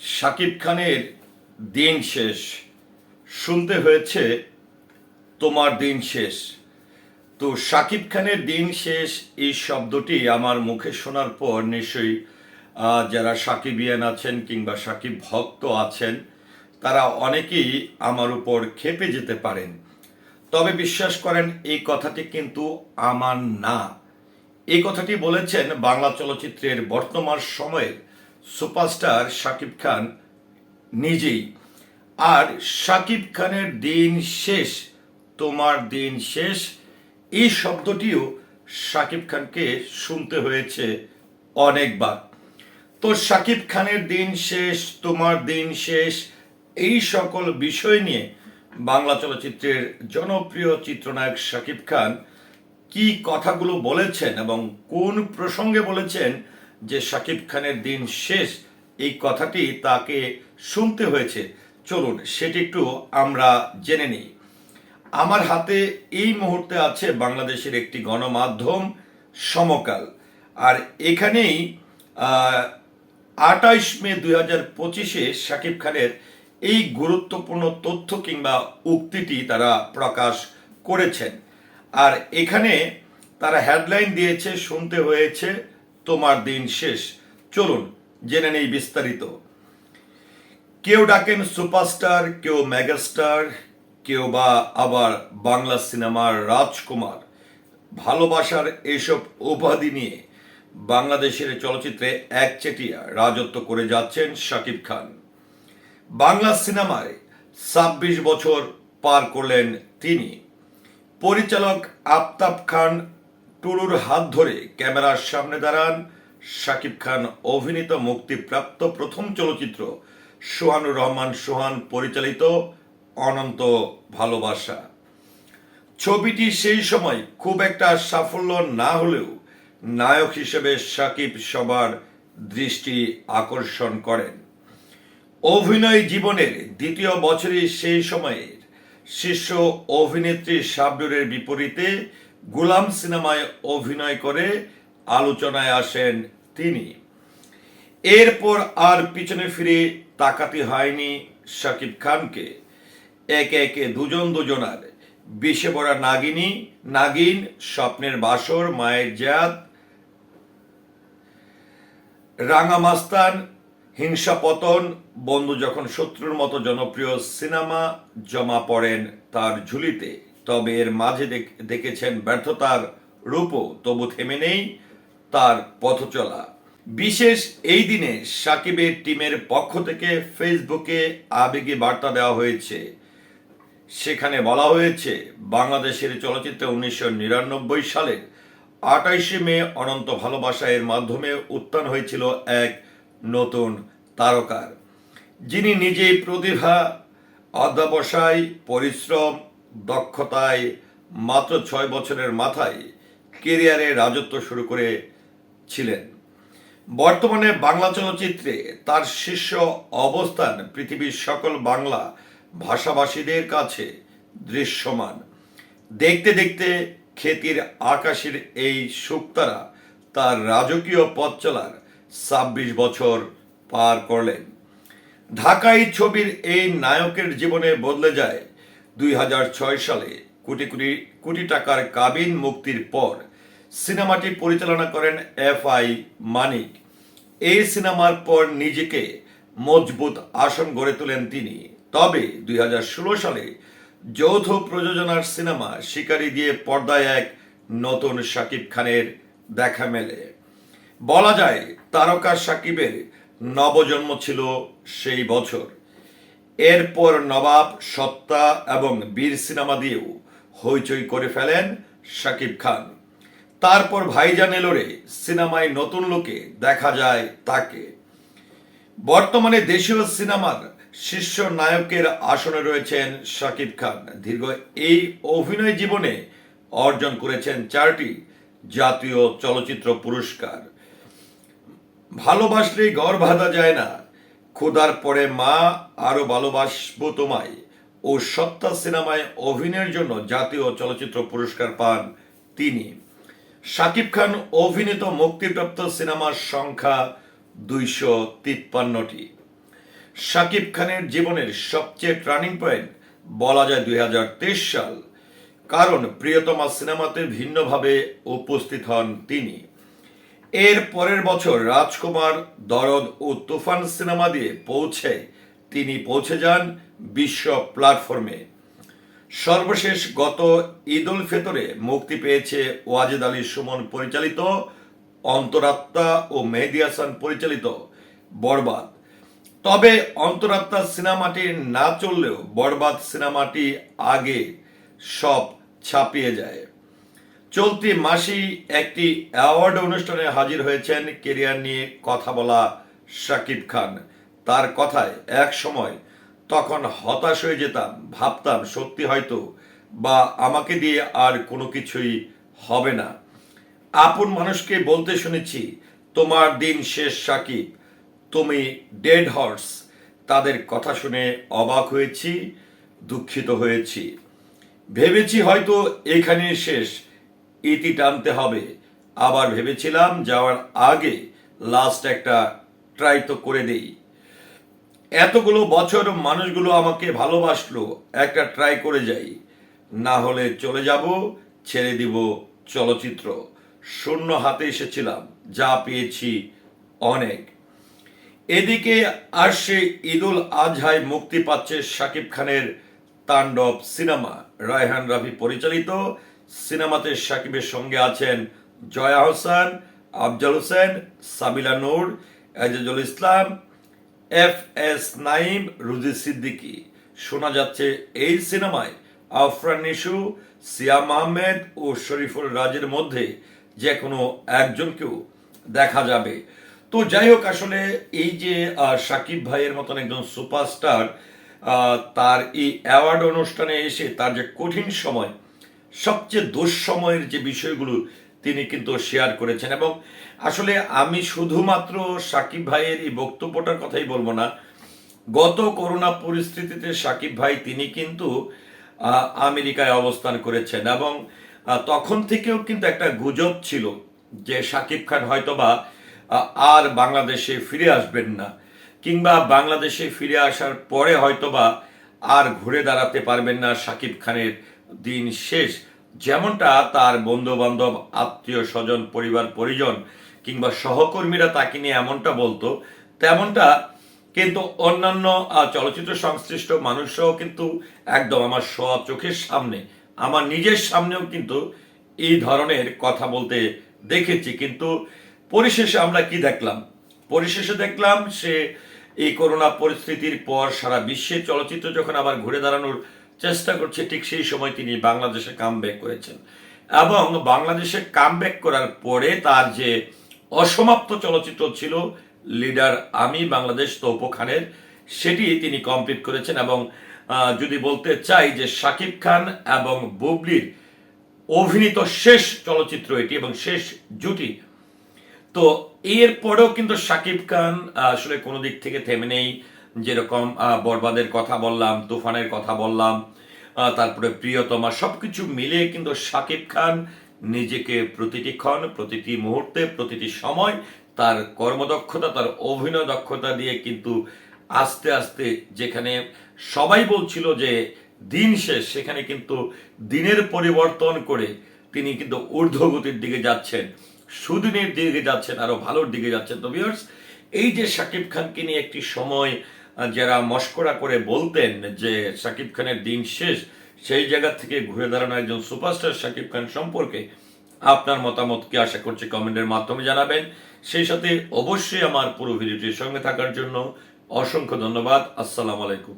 শাকিব খানের দিন শেষ। শুনতে হয়েছে তোমার দিন শেষ। তো শাকিব খানের দিন শেষ এই শব্দটি আমার মুখে শোনার পর নিশ্চয়ই যারা সাকিবিয়ান আছেন কিংবা সাকিব ভক্ত আছেন, তারা অনেকেই আমার উপর খেপে যেতে পারেন। তবে বিশ্বাস করেন, এই কথাটি কিন্তু আমার না। এই কথাটি বলেছেন বাংলা চলচ্চিত্রের বর্তমান সময়ের সুপারস্টার শাকিব খান নিজেই। আর শাকিব খানের দিন শেষ, তোমার দিন শেষ, এই শব্দটিও শাকিব খানকে শুনতে হয়েছে অনেকবার। তো শাকিব খানের দিন শেষ, তোমার দিন শেষ, এই সকল বিষয় নিয়ে বাংলা চলচ্চিত্রের জনপ্রিয় চিত্রনায়ক শাকিব খান কি কথাগুলো বলেছেন এবং কোন প্রসঙ্গে বলেছেন যে শাকিব খানের দিন শেষ, এই কথাটি তাকে শুনতে হয়েছে। চলুন, সেটি একটু আমরা জেনে নিই। আমার হাতে এই মুহূর্তে আছে বাংলাদেশের একটি গণমাধ্যম, সমকাল। আর এখানেই আটাইশ মে দুই হাজার পঁচিশে শাকিব খানের এই গুরুত্বপূর্ণ তথ্য কিংবা উক্তিটি তারা প্রকাশ করেছেন। আর এখানে তারা হেডলাইন দিয়েছে, শুনতে হয়েছে তোমার দিন শেষ। চলুন, জেনে নেই বিস্তারিত। কেউ ডাকেন সুপারস্টার, কেউ মেগাস্টার, কেউ বা আবার বাংলা সিনেমার রাজকুমার। ভালোবাসার এসব উপাধি নিয়ে বাংলাদেশের চলচ্চিত্রে একচেটিয়া রাজত্ব করে যাচ্ছেন শাকিব খান। বাংলা সিনেমায় ছাব্বিশ বছর পার করলেন তিনি। পরিচালক আফতাব খান টুরুর হাত ধরে ক্যামেরার সামনে দাঁড়ান শাকিব খান অভিনীত মুক্তিপ্রাপ্ত প্রথম চলচ্চিত্র সোহানুর রহমান সোহান, পরিচালিত অনন্ত ভালোবাসা। ছবিটি সেই সময় খুব একটা সাফল্য না হলেও নায়ক হিসেবে সাকিব সবার দৃষ্টি আকর্ষণ করেন। অভিনয় জীবনের দ্বিতীয় বছরে সেই সময়ের শীর্ষ অভিনেত্রী শাবনুরের বিপরীতে গুলাম সিনেমায় অভিনয় করে আলোচনায় আসেন তিনি। এরপর আর পিছনে ফিরে তাকাতে হয়নি শাকিব খানকে। একে একে দুজন দুজনার বিষে পড়া নাগিনী, নাগিন, স্বপ্নের বাসর, মায়ের জাত রাঙামাস্তান হিংসা পতন, বন্ধু যখন শত্রুর মতো জনপ্রিয় সিনেমা জমা পড়েন তার ঝুলিতে। তবে এর মাঝে দেখ- দেখেছেন ব্যর্থতার রূপও, তবু থেমে নেই তার পথ চলা। বিশেষ এই দিনে সাকিবের টিমের পক্ষ থেকে ফেসবুকে আবেগে বার্তা দেওয়া হয়েছে। সেখানে বলা হয়েছে, বাংলাদেশের চলচ্চিত্রে উনিশশো নিরানব্বই সালের আটাইশে মে অনন্ত ভালোবাসা এর মাধ্যমে উত্থান হয়েছিল এক নতুন তারকার। যিনি নিজেই প্রতিভা, অধ্যাবসায়, পরিশ্রম দক্ষতায় মাত্র ছয় বছরের মাথায় কেরিয়ারে রাজত্ব শুরু করেছিলেন বর্তমানে বাংলা চলচ্চিত্রে তার শীর্ষ অবস্থান পৃথিবীর সকল বাংলা ভাষাভাষীদের কাছে দৃশ্যমান। দেখতে দেখতে খ্যাতির আকাশের এই শুক্তারা তার রাজকীয় পথ চলার ছাব্বিশ বছর পার করলেন। ঢাকাই ছবির এই নায়কের জীবনে বদলে যায় দুই হাজার ছয় সালে কোটি কোটি কোটি টাকার কাবিন মুক্তির পর সিনেমাটি পরিচালনা করেন এফ আই মানিক। এই সিনেমার পর নিজেকে মজবুত আসন গড়ে তোলেন তিনি। তবে দুই হাজার ষোলো সালে যৌথ প্রযোজনার সিনেমা শিকারি দিয়ে পর্দায় এক নতুন শাকিব খানের দেখা মেলে। বলা যায়, তারকা সাকিবের নবজন্ম ছিল সেই বছর। এরপর নবাব সত্তা এবং বীর সিনেমা দিয়েও হইচই করে ফেলেন শাকিব খান। তারপর ভাইজান এলোরে সিনেমায় নতুন লোকে দেখা যায় তাকে। বর্তমানে দেশীয় সিনেমার শীর্ষ নায়কের আসনে রয়েছেন শাকিব খান। দীর্ঘ এই অভিনয় জীবনে অর্জন করেছেন চারটি জাতীয় চলচ্চিত্র পুরস্কার। ভালোবাসলেই গড় বাঁধা যায় না ক্ষুধার পরে মা আরও ভালোবাসবো তোমায়। ও সত্তা সিনেমায় অভিনয়ের জন্য জাতীয় চলচ্চিত্র পুরস্কার পান তিনি। শাকিব খান অভিনীত মুক্তিপ্রাপ্ত সিনেমার সংখ্যা দুইশো তিপ্পান্নটি। শাকিব খানের জীবনের সবচেয়ে টার্নিং পয়েন্ট বলা যায় দুই হাজার তেইশ সাল, কারণ প্রিয়তমা সিনেমাতে ভিন্নভাবে উপস্থিত হন তিনি। এর পরের বছর রাজকুমার দরদ ও তুফান সিনেমা দিয়ে পৌঁছে তিনি পৌঁছে যান বিশ্ব প্ল্যাটফর্মে। সর্বশেষ গত ঈদ উল ফিতরে মুক্তি পেয়েছে ওয়াজেদ আলী সুমন পরিচালিত, অন্তরাত্মা ও মেহেদি হাসান পরিচালিত বরবাদ। তবে অন্তরাত্মা সিনেমাটি না চললেও বরবাদ সিনেমাটি আগে সব ছাপিয়ে যায়। চলতি মাসেই একটি অ্যাওয়ার্ড অনুষ্ঠানে হাজির হয়েছেন কেরিয়ার নিয়ে কথা বলা শাকিব খান। তার কথায় এক সময়, তখন হতাশ হয়ে যেতাম, ভাবতাম সত্যি হয়তো বা আমাকে দিয়ে আর কোনো কিছুই হবে না। আপন মানুষকে বলতে শুনেছি, তোমার দিন শেষ সাকিব তুমি ডেড হর্স। তাদের কথা শুনে অবাক হয়েছি, দুঃখিত হয়েছি। ভেবেছি হয়তো এখানেই শেষ ইতি টানতে হবে। আবার ভেবেছিলাম যাওয়ার আগে লাস্ট একটা ট্রাই তো করে দেই এতগুলো বছর মানুষগুলো আমাকে ভালোবাসলো, একটা ট্রাই করে যাই। না হলে চলে যাব, ছেড়ে দিব চলচ্চিত্র। শূন্য হাতে এসেছিলাম, যা পেয়েছি অনেক। এদিকে আসছে ঈদুল আজহায় মুক্তি পাচ্ছে শাকিব খানের তাণ্ডব সিনেমা। রায়হান রাফি পরিচালিত সিনেমাতে সাকিবের সঙ্গে আছেন জয়া হোসেন, আফজাল হোসেন সাবিলা নূর, এজাজুল ইসলাম, এফ এস নাইম রুজি সিদ্দিকী। শোনা যাচ্ছে এই সিনেমায় আফরান নিশু, সিয়াম আহমেদ ও শরীফুল রাজের মধ্যে যে কোনো একজনকেও দেখা যাবে। তো যাই হোক, আসলে এই যে সাকিব ভাইয়ের মতন একজন সুপারস্টার তার এই অ্যাওয়ার্ড অনুষ্ঠানে এসে তার যে কঠিন সময় সবচেয়ে দুঃসময়ের যে বিষয়গুলো তিনি কিন্তু শেয়ার করেছেন এবং আসলে আমি শুধুমাত্র সাকিব ভাইয়ের এই বক্তব্যটার কথাই বলব না, গত করোনা পরিস্থিতিতে সাকিব ভাই তিনি কিন্তু আমেরিকায় অবস্থান করেছেন এবং তখন থেকেও কিন্তু একটা গুজব ছিল যে সাকিব খান হয়তোবা আর বাংলাদেশে ফিরে আসবেন না কিংবা বাংলাদেশে ফিরে আসার পরে হয়তোবা আর ঘুরে দাঁড়াতে পারবেন না সাকিব খানের দিন শেষ। যেমনটা তার বন্ধু বান্ধব আত্মীয় স্বজন, পরিবার, পরিজন কিংবা সহকর্মীরা তাকে নিয়ে এমনটা বলতো, তেমনটা কিন্তু অন্যান্য চলচ্চিত্র সংশ্লিষ্ট মানুষরাও কিন্তু একদম আমার স্ব চোখের সামনে, আমার নিজের সামনেও কিন্তু এই ধরনের কথা বলতে দেখেছি। কিন্তু পরিশেষে আমরা কি দেখলাম? পরিশেষে দেখলাম সে এই করোনা পরিস্থিতির পর সারা বিশ্বে চলচ্চিত্র যখন আবার ঘুরে দাঁড়ানোর চেষ্টা করছে ঠিক সেই সময় তিনি বাংলাদেশে কাম ব্যাক করেছেন। এবং বাংলাদেশে কাম ব্যাক করার পরে তার যে অসমাপ্ত চলচ্চিত্র ছিল, লিডার আমি, বাংলাদেশ তৌপ খানের, সেটি তিনি কমপ্লিট করেছেন এবং যদি বলতে চাই যে শাকিব খান এবং বুবলির অভিনীত শেষ চলচ্চিত্র এটি এবং শেষ জুটি, তো এর পরেও কিন্তু শাকিব খান আসলে কোনো দিক থেকে থেমে নেই। যেরকম বরবাদের কথা বললাম, তুফানের কথা বললাম তারপরে প্রিয়তমা সবকিছু মিলিয়ে কিন্তু শাকিব খান নিজেকে প্রতিটি ক্ষণ, প্রতিটি মুহূর্তে, প্রতিটি সময় তার কর্মদক্ষতা, তার অভিনয় দক্ষতা দিয়ে কিন্তু আস্তে আস্তে যেখানে সবাই বলছিল যে দিন শেষ, সেখানে কিন্তু দিনের পরিবর্তন করে তিনি কিন্তু ঊর্ধ্বগতির দিকে যাচ্ছেন, সুদিনের দিকে যাচ্ছেন, আরও ভালোর দিকে যাচ্ছেন। তো ভিউয়ার্স এই যে শাকিব খানকে নিয়ে একটি সময় যারা মস্করা করে বলতেন যে শাকিব খানের দিন শেষ, সেই জায়গা থেকে ঘুরে দাঁড়ানো একজন সুপারস্টার শাকিব খান সম্পর্কে আপনার মতামত কি আশা করছি কমেন্টের মাধ্যমে জানাবেন। সেই সাথে অবশ্যই আমার পুরো ভিডিওটির সঙ্গে থাকার জন্য অসংখ্য ধন্যবাদ। আসসালামু আলাইকুম।